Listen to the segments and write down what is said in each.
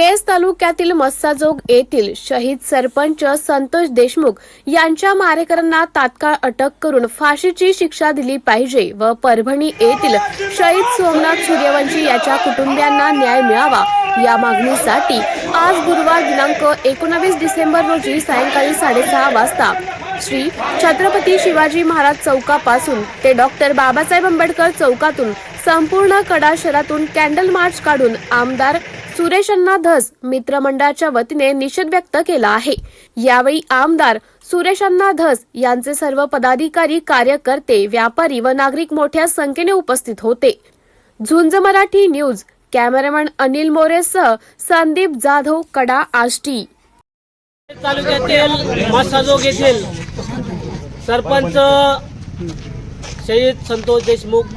केस तालुक्यातील मस्साजोग येथील शहीद सरपंच संतोष देशमुख यांच्या मारेकरांना तात्काळ अटक करून फाशीची शिक्षा दिली पाहिजे व परभणी येथील शहीद सोमनाथ सूर्यवंशी याच्या कुटुंबियांना न्याय मिळावा या मागणीसाठी आज गुरुवार दिनांक एकोणावीस डिसेंबर रोजी सायंकाळी साडेसहा वाजता श्री छत्रपती शिवाजी महाराज चौकापासून ते डॉक्टर बाबासाहेब आंबेडकर चौकातून संपूर्ण कडा शहरातून कॅन्डल मार्च काढून आमदार सुरेश अण्णा धस मित्रमंडळाच्या वतीने निषेध व्यक्त केला आहे. यावेळी आमदार सुरेश अण्णा धस यांचे सर्व पदाधिकारी कार्यकर्ते व्यापारी व नागरिक मोठ्या संख्येने उपस्थित होते. झुंज मराठी न्यूज कॅमेरामॅन अनिल मोरेसह संदीप जाधव कडा आष्टी. तालुक्यातील मासाजोग येथील सरपंच शहीद संतोष देशमुख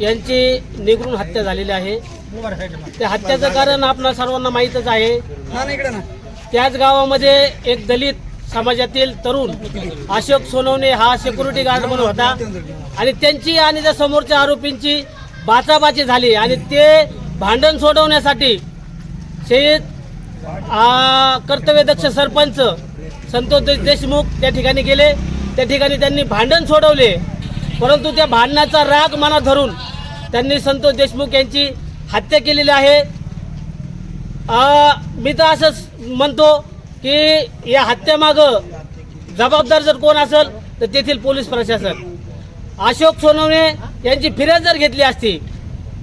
यांची निगरून हत्या झालेली आहे. त्या हत्याचं कारण आपणा सर्वांना माहीतच आहे. त्याच गावामध्ये एक दलित समाजातील तरुण अशोक सोनवणे हा सिक्युरिटी गार्ड म्हणून होता. आणि त्यांची आणि त्या समोरच्या आरोपींची बाचाबाची झाली. आणि ते भांडण सोडवण्यासाठी शहीद आ, कर्तव्यदक्ष सरपंच संतोष देशमुख त्या ठिकाणी गेले. त्या ठिकाणी त्यांनी भांडण सोडवले. परंतु त्या भांडणाचा राग मनात धरून त्यांनी संतोष देशमुख यांची हत्या केलेली आहे. मी तर असंच म्हणतो की या हत्यामागं जबाबदार जर कोण असेल तर तेथील पोलीस प्रशासन. अशोक सोनवणे यांची फिर्याद जर घेतली असती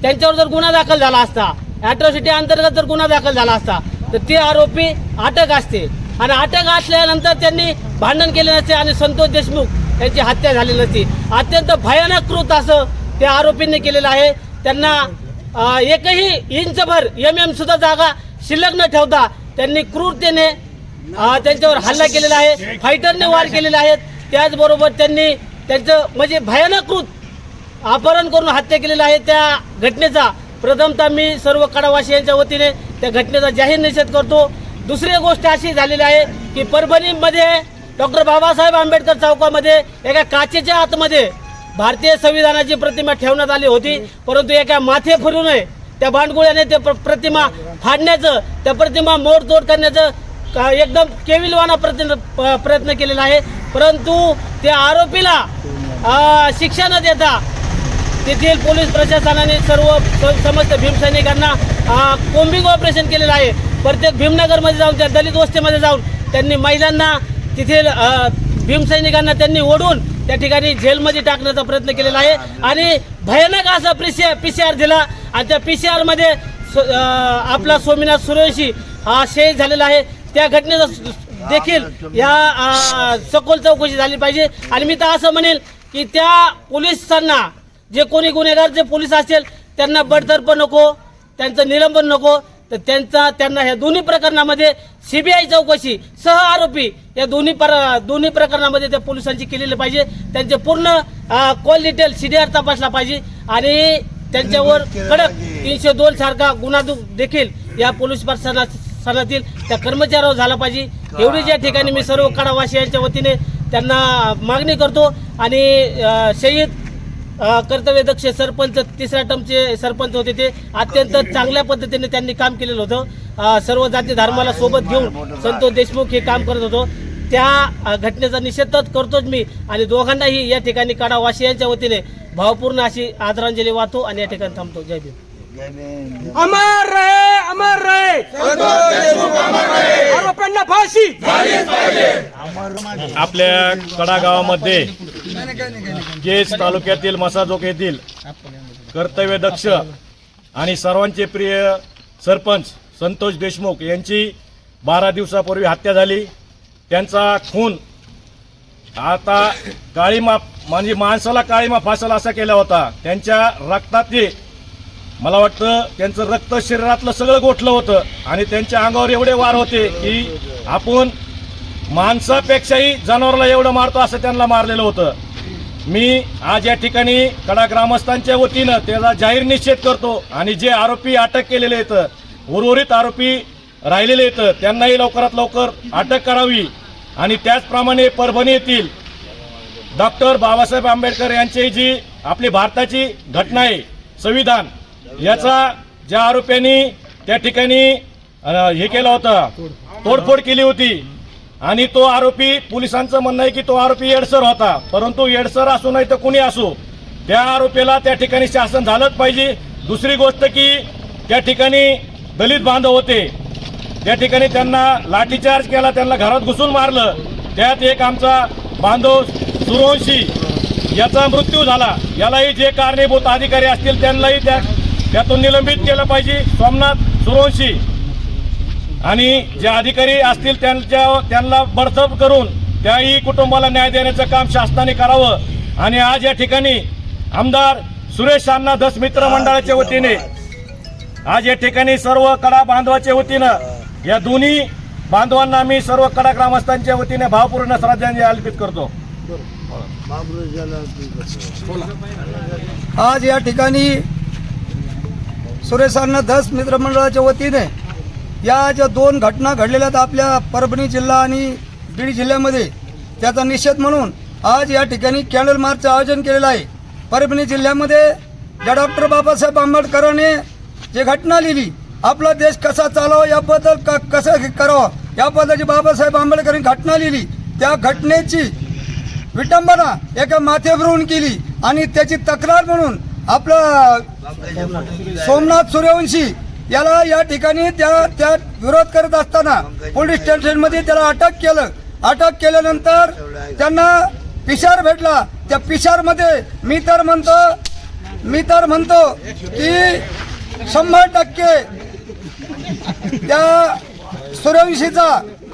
त्यांच्यावर जर गुन्हा दाखल झाला असता ॲट्रॉसिटी अंतर्गत जर गुन्हा दाखल झाला असता तर ते आरोपी अटक असते. आणि अटक असल्यानंतर त्यांनी भांडण केले नसते आणि संतोष देशमुख यांची हत्या झाली नसती. अत्यंत भयानक कृत असं त्या आरोपींनी केलेलं आहे. त्यांना एकही इंचभर एम एम सुद्धा जागा शिल्लक न ठेवता त्यांनी क्रूरतेने त्यांच्यावर हल्ला केलेला आहे फायटरने वार केलेले आहेत. त्याचबरोबर त्यांनी त्यांचं म्हणजे भयानकृत अपहरण करून हत्या केलेला आहे. त्या घटनेचा प्रथमतः मी सर्व कडावासियांच्या वतीने त्या घटनेचा जाहीर निषेध करतो. दुसरी गोष्ट अशी झालेली आहे की परभणीमध्ये डॉक्टर बाबासाहेब आंबेडकर चौकामध्ये एका काचेच्या आतमध्ये भारतीय संविधानाची प्रतिमा ठेवण्यात आली होती. परंतु एका माथे फिरू नये त्या भांडगुळ्याने ते प्र- प्रतिमा फाडण्याचं त्या प्रतिमा मोडतोड करण्याचं का- एकदम केविलवाना प्रयत्न प- प्रयत्न केलेला आहे. परंतु त्या आरोपीला शिक्षा न देता तेथील पोलीस प्रशासनाने सर्व समस्त भीमसैनिकांना अ, कोम्बिंग ऑपरेशन केलेलं आहे. प्रत्येक भीमनगरमध्ये जाऊन त्या दलित वस्तीमध्ये जाऊन त्यांनी महिलांना तेथील भीमसैनिकांना त्यांनी ओढून त्या ठिकाणी जेलमध्ये टाकण्याचा प्रयत्न केलेला आहे. आणि भयानक असा P C P C R दिला. आणि त्या पी सी आरमध्ये आपला सोमीनाथ सुरेशी हा शहीद झालेला आहे. त्या घटनेचा देखील या सखोल चौकशी झाली पाहिजे. आणि मी तर असं म्हणेल की त्या पोलिसांना जे कोणी गुन्हेगार जे पोलीस असेल त्यांना बडतर्फ नको त्यांचं निलंबन नको. तर त्यांचा त्यांना ह्या दोन्ही प्रकरणामध्ये सीबीआय चौकशी सह आरोपी या दोन्ही पर दोन्ही प्रकरणामध्ये त्या पोलिसांची केलेली पाहिजे. त्यांचे पूर्ण कॉल डिटेल सीडीआर तपासला पाहिजे. आणि त्यांच्यावर कडक तीनशे दोन सारखा गुन्हा देखील या पोलीस प्रशासनातील त्या कर्मचाऱ्यावर झाला पाहिजे. एवढीच या ठिकाणी मी सर्व कडावासियांच्या वतीने त्यांना मागणी करतो. आणि शहीद कर्तव्यदक्ष सरपंच तिसऱ्या टर्मचे सरपंच होते ते. अत्यंत चांगल्या पद्धतीने त्यांनी काम केलेलं होतं. सर्व जाती धर्माला सोबत घेऊन संतोष देशमुख हे काम करत होतो. त्या घटनेचा निषेध तर करतोच मी आणि दोघांनाही या ठिकाणी काडावासियांच्या वतीने भावपूर्ण अशी आदरांजली वाहतो आणि या ठिकाणी थांबतो. जय भीम. अमर रहे अमर रहे. आरोपींना फाशी. आपल्या कडा गावामध्ये केस तालुक्यातील मसाजोक येथील कर्तव्य दक्ष आणि सर्वांचे प्रिय सरपंच संतोष देशमुख यांची बारा दिवसापूर्वी हत्या झाली. त्यांचा खून आता काळीमा म्हणजे माणसाला काळीमा फासल असा केला होता. त्यांच्या रक्तातले मला वाटतं त्यांचं रक्त शरीरातलं सगळं गोठलं होतं आणि त्यांच्या अंगावर एवढे वार होते की आपण माणसापेक्षाही जनावराला एवढं मारतो असं त्यांना मारलेलं होतं. मी आज या ठिकाणी कडा ग्रामस्थांच्या वतीनं त्याचा जाहीर निषेध करतो आणि जे आरोपी अटक केलेले आहेत उर्वरित आरोपी राहिलेले आहेत त्यांनाही लवकरात लवकर अटक करावी. आणि त्याचप्रमाणे परभणी येथील डॉक्टर बाबासाहेब आंबेडकर यांची जी आपली भारताची घटना आहे संविधान याचा ज्या आरोप्यांनी त्या ठिकाणी हे केलं होतं तोडफोड केली होती आणि तो आरोपी पोलिसांचं म्हणणं आहे की तो आरोपी येडसर होता. परंतु येडसर असो नाही तर कुणी असो? त्या आरोपीला त्या ठिकाणी शासन झालंच पाहिजे. दुसरी गोष्ट की त्या ठिकाणी दलित बांधव होते. त्या ठिकाणी त्यांना लाठीचार्ज केला त्यांना घरात घुसून मारलं. त्यात एक आमचा बांधव सुरवंशी याचा मृत्यू झाला. यालाही जे कारणीभूत अधिकारी असतील त्यांनाही त्या त्यातून निलंबित केलं पाहिजे. सोमनाथ सुरवंशी आणि जे अधिकारी असतील त्यांच्या त्यांना बडतर्फ करून त्याही कुटुंबाला न्याय देण्याचं काम शासनाने करावं. आणि आज या ठिकाणी आमदार सुरेश अण्णा दस मित्र मंडळाच्या वतीने आज या ठिकाणी सर्व कडा बांधवाच्या वतीनं या दोन्ही बांधवांना मी सर्व कडा ग्रामस्थांच्या वतीने भावपूर्ण श्रद्धांजली अर्पित करतो. आज या ठिकाणी सुरेशांना दस मित्रमंडळाच्या वतीने या ज्या दोन घटना घडलेल्या आहेत आपल्या परभणी जिल्हा आणि बीड जिल्ह्यामध्ये त्याचा निषेध म्हणून आज या ठिकाणी कॅन्डल मार्चचं आयोजन केलेलं आहे. परभणी जिल्ह्यामध्ये ज्या डॉक्टर बाबासाहेब आंबेडकरांनी जे घटना लिहिली आपला देश कसा चालावा याबद्दल क कसं करावं याबद्दल जी बाबासाहेब आंबेडकरांनी घटना लिहिली त्या घटनेची विटंबना एका माथेवरून केली आणि त्याची तक्रार म्हणून आपला सोमनाथ सूर्यवंशी याला या ठिकाणी त्या त्या विरोध करत असताना पोलीस स्टेशनमध्ये त्याला अटक केलं. अटक केल्यानंतर त्यांना पिशार भेटला. त्या पिशारमध्ये मी तर म्हणतो मी तर म्हणतो की शंभर टक्के त्या सूर्यवंशीचा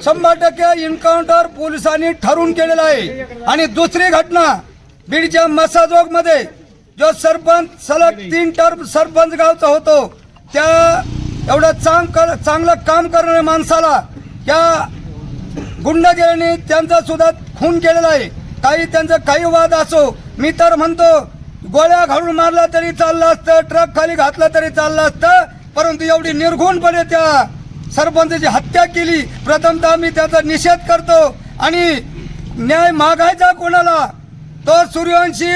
शंभर टक्के एन्काउंटर पोलिसांनी ठरवून केलेला आहे. आणि दुसरी घटना बीडच्या मसाजोगमध्ये जो सरपंच सलग तीन टर्म सरपंच गावचा होतो त्या एवढं चांग कर चांगलं काम करणाऱ्या माणसाला या गुंडगिरीने त्यांचा सुद्धा खून केलेला आहे. काही त्यांचा काही वाद असो मी तर म्हणतो गोळ्या घालून मारला तरी चाललं असतं ट्रक खाली घातला तरी चाललं असतं परंतु एवढी निर्घुणपणे त्या सरपंचाची हत्या केली. प्रथमतः मी त्याचा निषेध करतो आणि न्याय मागायचा कोणाला? तो सूर्यवंशी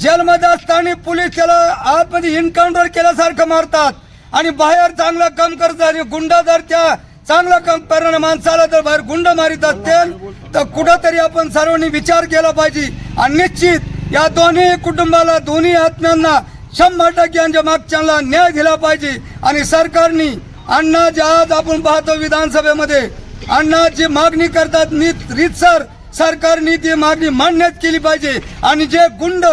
जेलमध्ये असताना पोलीस त्याला आतमध्ये इन्काउंटर केल्यासारखं मारतात. आणि बाहेर चांगलं काम करतात आणि गुंडा जर त्या चांगलं काम करणाऱ्या माणसाला जर बाहेर गुंड मारित असतील तर कुठंतरी आपण सर्वांनी विचार केला पाहिजे. आणि निश्चित या दोन्ही कुटुंबाला दोन्ही आत्म्यांना शंभर टक्के यांच्या मागच्यांना न्याय दिला पाहिजे. आणि सरकारने अण्णा जे आज आपण पाहतो विधानसभेमध्ये अण्णा जी मागणी करतात नीत रीतसर सरकारने ती मागणी मान्यच केली पाहिजे. आणि जे गुंड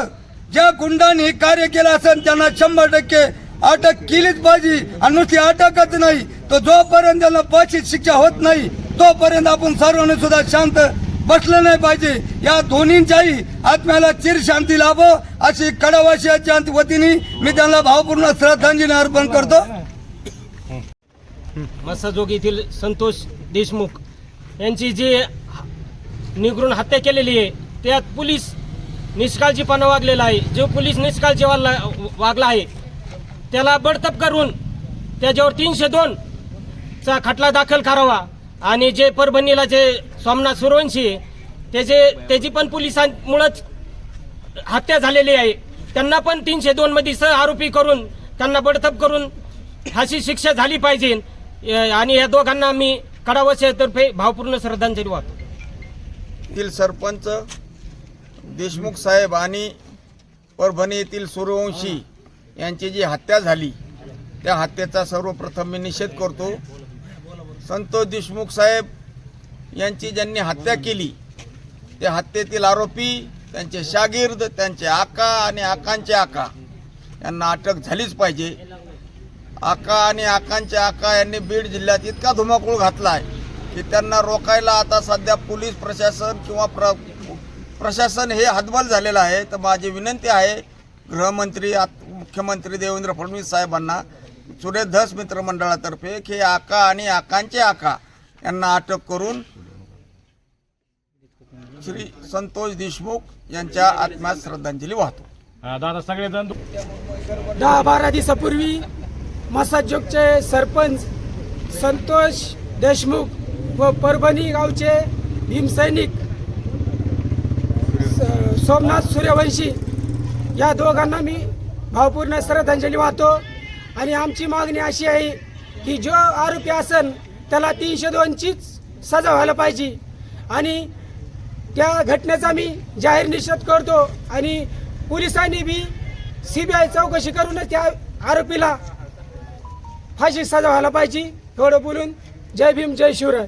ज्या गुंडांनी कार्य केलं असेल त्यांना शंभर टक्के अटक केलीच पाहिजे. आणि नुसती अटकच नाही. तर जोपर्यंत त्यांना पाचशे शिक्षा होत नाही तोपर्यंत आपण सर्वांनी सुद्धा शांत बसलं नाही पाहिजे. या दोन्हींच्याही आत्म्याला चिर शांती लाभो अशी कडावाशियाच्या वतीने मी त्यांना भावपूर्ण श्रद्धांजली अर्पण करतो. मसाजोग येथील संतोष देशमुख यांची जी निगरून हत्या केलेली आहे त्यात पोलीस निष्काळजीपणा वागलेला आहे. जो पोलीस निष्काळजी वागला वागला आहे त्याला बडतप करून त्याच्यावर तीनशे दोन चा खटला दाखल करावा. आणि जे परभणीला जे सोमनाथ सुरवंशी त्याचे त्याची पण पोलिसांमुळंच हत्या झालेली आहे. त्यांना पण तीनशे दोन मध्ये सह आरोपी करून त्यांना बडतप करून अशी शिक्षा झाली पाहिजे. आणि या दोघांना मी कडावशातर्फे भावपूर्ण श्रद्धांजली वाहतो. येथील सरपंच देशमुख साहेब आणि परभणी येथील सूर्यवंशी यांची जी हत्या झाली त्या हत्येचा सर्वप्रथम मी निषेध करतो. संतोष देशमुख साहेब यांची ज्यांनी हत्या केली त्या हत्येतील आरोपी त्यांचे शागिर्द त्यांचे आका आणि आकांचे आका यांना अटक झालीच पाहिजे. आका आणि आकांचे आका यांनी बीड जिल्ह्यात इतका धुमाकूळ घातला आहे की त्यांना रोखायला आता सध्या पोलीस प्रशासन किंवा प्र प्रशासन हे हतबल झालेलं आहे. तर माझी विनंती आहे गृहमंत्री आत्ता मुख्यमंत्री देवेंद्र फडणवीस साहेबांना सुरेश धस मित्र मंडळातर्फे की आका आणि आकांचे आका यांना अटक करून श्री संतोष देशमुख यांच्या आत्म्यात श्रद्धांजली वाहतो. दादा सगळेजण दहा बारा दिवसापूर्वी मसाजोगचे सरपंच संतोष देशमुख व परभणी गावचे भीमसैनिक सोमनाथ सूर्यवंशी या दोघांना मी भावपूर्ण श्रद्धांजली वाहतो. आणि आमची मागणी अशी आहे की जो आरोपी असन त्याला तीनशे दोनचीच सजा व्हायला पाहिजे. आणि त्या घटनेचा मी जाहीर निषेध करतो आणि पोलिसांनी बी सी बी आय चौकशी करूनच त्या आरोपीला फाशी सजा व्हायला पाहिजे. एवढं बोलून जय भीम जय शिवराय.